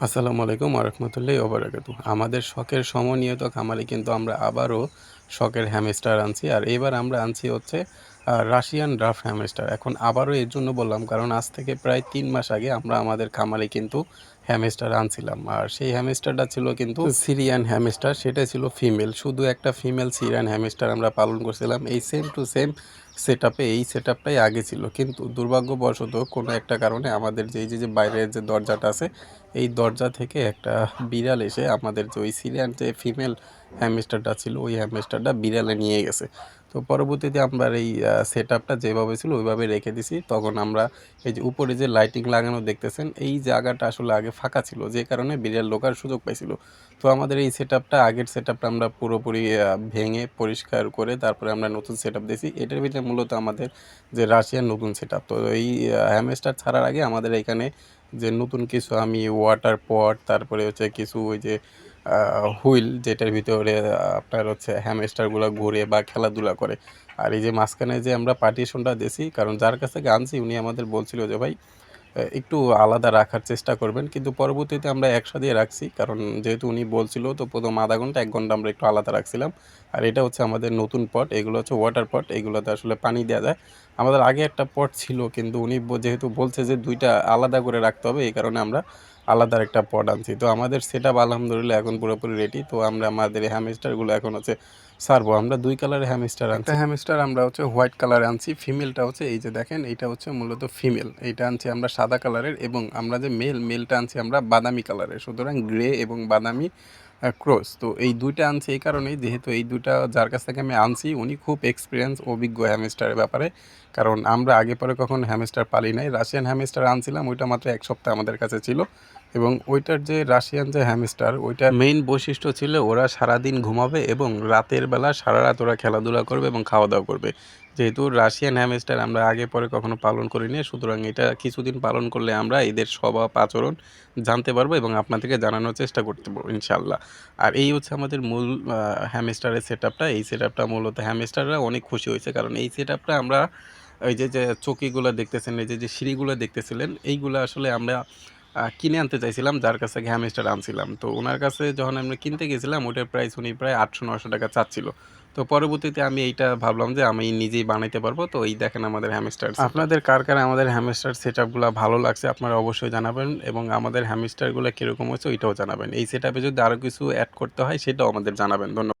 আসসালামু আলাইকুম আরহামতুল্লাহ ওবরাকাত আমাদের শখের সমনিয়ত খামারে কিন্তু আমরা আবারও শখের হ্যামস্টার আনছি। আর এবার আমরা আনছি হচ্ছে রাশিয়ান ড্রাফ হ্যামস্টার এখন আবারও এর জন্য বললাম, কারণ আজ থেকে প্রায় তিন মাস আগে আমরা আমাদের খামারে কিন্তু হ্যামস্টার আনছিলাম। আর সেই হ্যামস্টারটা ছিল কিন্তু সিরিয়ান হ্যামস্টার সেটা ছিল ফিমেল শুধু একটা ফিমেল সিরিয়ান হ্যামস্টার আমরা পালন করছিলাম, এই সেম টু সেম সেট এই সেট আপটাই আগে ছিল। কিন্তু দুর্ভাগ্যবশত কোনো একটা কারণে আমাদের যে যে বাইরের যে দরজাটা আছে, এই দরজা থেকে একটা বিড়াল এসে আমাদের যে ওই সিরিয়ান যে ফিমেল হ্যামস্টারটা ছিল, ওই হ্যামস্টারটা বিড়ালে নিয়ে গেছে। তো পরবর্তীতে আমরা এই সেট আপটা যেভাবে ছিল ওইভাবে রেখে দিছি। তখন আমরা এই যে উপরে যে লাইটিং লাগানো দেখতেছেন, এই জায়গাটা আসলে আগে ফাঁকা ছিল, যে কারণে বিড়াল লোকার সুযোগ পাইছিল। তো আমাদের এই সেট আপটা আগের সেট আপটা আমরা পুরোপুরি ভেঙে পরিষ্কার করে তারপরে আমরা নতুন সেট আপ দিয়েছি। এটার ভিতরে মূলত আমাদের যে রাশিয়ার নতুন সেট আপ তো এই হ্যামস্টার ছাড়ার আগে আমাদের এখানে যে নতুন কিছু আমি ওয়াটার পট তারপরে হচ্ছে কিছু ওই যে হুইল যেটার ভিতরে আপনার হচ্ছে হ্যামস্টারগুলো ঘুরে বা খেলাধুলা করে। আর এই যে মাঝখানে যে আমরা পার্টিশনটা দিয়েছি, কারণ যার কাছ আনছি, উনি আমাদের বলছিল যে, ভাই একটু আলাদা রাখার চেষ্টা করবেন। কিন্তু পরবর্তীতে আমরা একসাথে রাখছি, কারণ যেহেতু উনি বলছিল, তো প্রথম আধা ঘণ্টা, এক ঘণ্টা আমরা একটু আলাদা রাখছিলাম। আর এটা হচ্ছে আমাদের নতুন পট এগুলো হচ্ছে ওয়াটার পট এগুলোতে আসলে পানি দেওয়া যায়। আমাদের আগে একটা পট ছিল, কিন্তু উনি যেহেতু বলছে যে, দুইটা আলাদা করে রাখতে হবে, এই কারণে আমরা আলাদা একটা পট আনছি। তো আমাদের সেটা আলহামদুলিল্লাহ এখন পুরোপুরি রেডি তো আমরা আমাদের হ্যামস্টারগুলো এখন হচ্ছে সারবো। আমরা দুই কালারের হ্যামস্টার আনছি। হ্যামস্টার আমরা হচ্ছে হোয়াইট কালারে আনছি। ফিমেলটা হচ্ছে এই যে দেখেন, এইটা হচ্ছে মূলত ফিমেল এইটা আনছি আমরা সাদা কালারের এবং আমরা যে মেল মেলটা আনছি আমরা বাদামি কালারের সুতরাং গ্রে এবং বাদামি ক্রস তো এই দুইটা আনছি এই কারণেই, যেহেতু এই দুইটা যার কাছ থেকে আমি আনছি, উনি খুব এক্সপিরিয়েন্স অভিজ্ঞ হ্যামস্টারের ব্যাপারে। কারণ আমরা আগে পরে কখন হ্যামস্টার পালি নাই। রাশিয়ান হ্যামস্টার আনছিলাম, ওইটা মাত্র এক সপ্তাহ আমাদের কাছে ছিল। এবং ওইটার যে রাশিয়ান যে হ্যামস্টার ওইটার মেইন বৈশিষ্ট্য ছিল ওরা সারাদিন ঘুমাবে এবং রাতের বেলা সারা রাত ওরা খেলাধুলা করবে এবং খাওয়া দাওয়া করবে। যেহেতু রাশিয়ান হ্যামস্টার আমরা আগে পরে কখনো পালন করিনি, সুতরাং এটা কিছুদিন পালন করলে আমরা এদের স্বভাব আচরণ জানতে পারব এবং আপনাদেরকে জানানোর চেষ্টা করতে পারব ইনশাল্লাহ আর এই হচ্ছে আমাদের মূল হ্যামস্টারের সেট আপটা এই সেট আপটা মূলত হ্যামস্টাররা অনেক খুশি হয়েছে, কারণ এই সেট আপটা আমরা ওই যে যে চকিগুলো দেখতেছেন, এই যে যে সিঁড়িগুলো দেখতেছিলেন, এইগুলো আসলে আমরা কিনে আনতে চাইছিলাম, যার কাছে হ্যামস্টার আনছিলাম। তো ওনার কাছে যখন আমরা কিনতে গেছিলাম, ওটার প্রাইস উনি প্রায় আটশো নশো টাকা চাচ্ছিল। তো পরবর্তীতে আমি এইটা ভাবলাম যে আমি নিজেই বানাইতে পারব। তো এই দেখেন আমাদের হ্যামস্টার আপনাদের কার কার আমাদের হ্যামস্টার সেট ভালো লাগছে আপনারা অবশ্যই জানাবেন এবং আমাদের হ্যামস্টারগুলো কীরকম হয়েছে ওইটাও জানাবেন। এই সেট যদি আরও কিছু অ্যাড করতে হয়, সেটাও আমাদের জানাবেন। ধন্যবাদ।